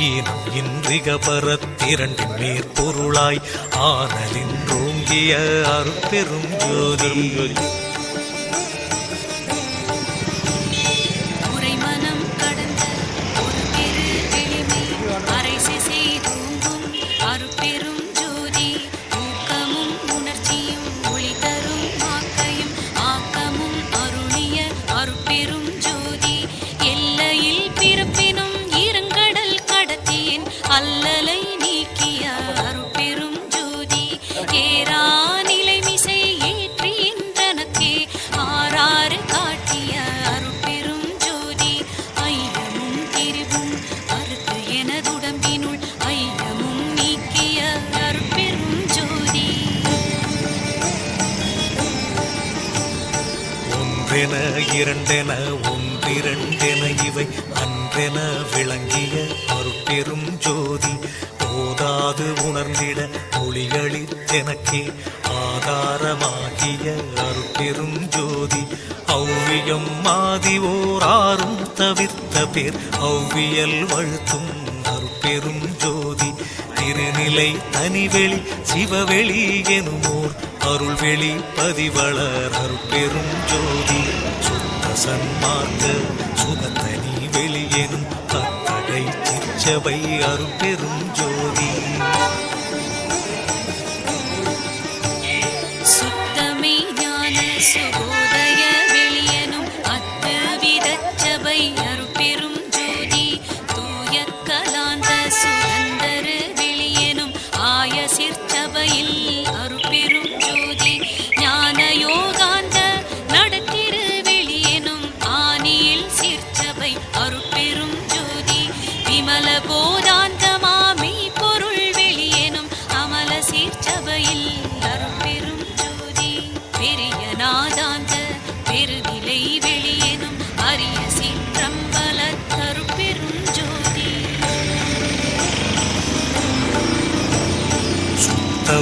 ஈனம் இன்றிக பரத்திரண்டின் மேற்பொருளாய் ஆனலின்றோங்கிய அருப்பெரும் ஜோதி. ஒன்றென இரண்டென ஒன்றிரண்டென இவை அன்றென விளங்கிய அருட்பெரும் ஜோதி. போதாது உணர்ந்திட ஒளிகளித்தெனக்கே ஆதாரமாகிய அருட்பெரும் ஜோதி. ஔவியம் மாதி ஓராறும் ஆறும் தவிர்த்த பேர். ஔவியல் வழுத்தும் அருட்பெரும் ஜோதி. திருநிலை தனிவெளி சிவவெளி எனுமோர். அருள்வெளி பதிவளர் அருப்பெரும் ஜோதி. சுத்த சன்மார்க்க சுகத்தனி வெளி எனும் அத்தகை திருச்சபை அருப்பெரும் ஜோதி. அருட்பெரும் ஜோதி விமல போ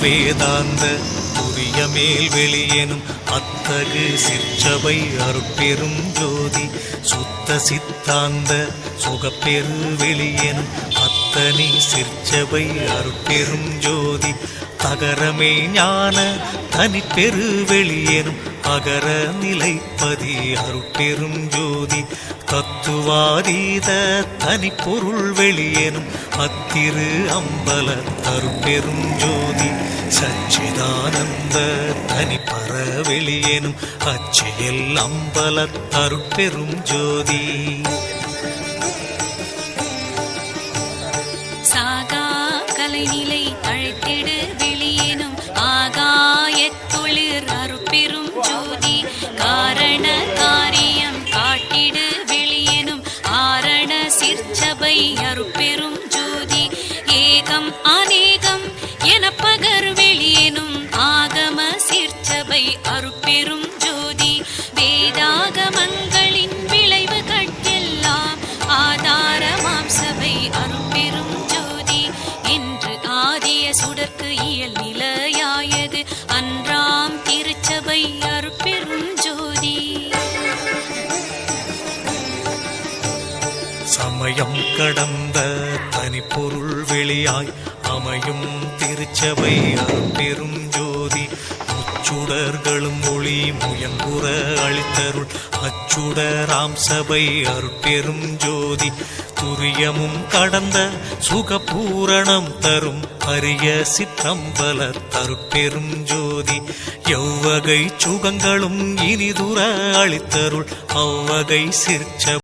வேதாந்த புரிய மேல் வெளியேனும் அத்தகு சிற்றவை அருட்பெரும் ஜோதி. சுத்த சித்தாந்த சுகப்பெரு வெளியேனும் அத்தனை சிற்றவை அருட்பெரும் ஜோதி. தகரமே ஞான தனிப்பெரு வெளியேனும் அகர நிலைப்பதி அருட்பெரும் ஜோதி தத்துவாதீத தனிப்பொருள் வெளியேனும் அத்திரு அம்பல அருட்பெரும் ஜோதி சச்சிதானந்த தனிப்பற வெளியேனும் அச்சியல் அம்பல அருட்பெரும் ஜோதி. சாகா கலைநிலை அழைத்திடு சமயம் கடந்த தனிப்பொருள் வெளியாய் அமையும் திருச்சபை பெரும் ஜோதி. முச்சுடர்களும் ஒளி முயங்குற அளித்தருள். அச்சுடராம் சபை அருட்பெரும் ஜோதி. துரியமும் கடந்த சுகபூரணம் தரும். அரிய சிற்றம்பல தருப்பெரும் ஜோதி. எவ்வகை சுகங்களும் இனிதுர அளித்தருள். அவ்வகை சிற்ச